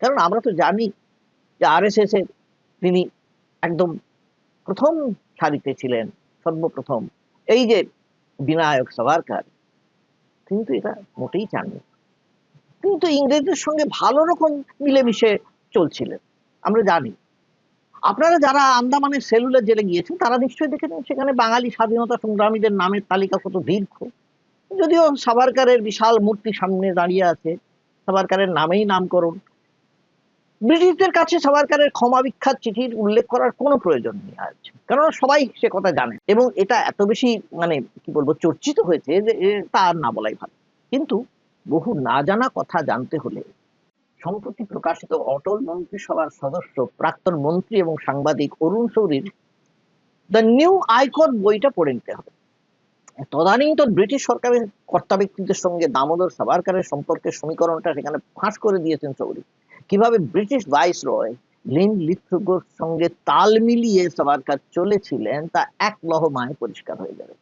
কারণ আমরা তো জানি যে আর এস এস এর তিনি একদম প্রথম সারিতে ছিলেন, সর্বপ্রথম। এই যে বিনায়ক সাভারকার, তিনি তো এটা মোটেই চাননি। তিনি তো ইংরেজদের সঙ্গে ভালো রকম মিলেমিশে চলছিলেন, আমরা জানি। আপনারা যারা আন্দামানের সেলুলার জেলে গিয়েছেন, তারা নিশ্চয়ই দেখেছেন সেখানে বাঙালি স্বাধীনতা সংগ্রামীদের নামের তালিকা কত দীর্ঘ। যদিও সাভারকারের বিশাল মূর্তি সামনে দাঁড়িয়ে আছে, সাভারকারের নামেই নামকরণ। ব্রিটিশদের কাছে সাভারকারের ক্ষমা বিখ্যাত চিঠির উল্লেখ করার কোনো প্রয়োজন নেই আজ কারণ সবাই সে কথা জানে। এবং এটা এত বেশি মানে কি বলব, চর্চিত হয়েছে যে তা আর না বলাই ভালো। কিন্তু বহু না জানা কথা জানতে হলে সম্প্রতি প্রকাশিত অটল মন্ত্রিসভার সদস্য, প্রাক্তন মন্ত্রী এবং সাংবাদিক অরুণ শৌরীর দ্য নিউ আইকন বইটা পড়ে নিতে হবে। তদানীন্তন ব্রিটিশ সরকারের কর্তা ব্যক্তিদের সঙ্গে দামোদর সাভারকারের সম্পর্কের সমীকরণটা সেখানে ফাঁস করে দিয়েছেন চৌরি কীভাবে ব্রিটিশ ভাইস রয় লিন লিথুগোর সঙ্গে তাল মিলিয়ে সাভারকার চলেছিলেন, তা এক লহমায় পরিষ্কার হয়ে যাবে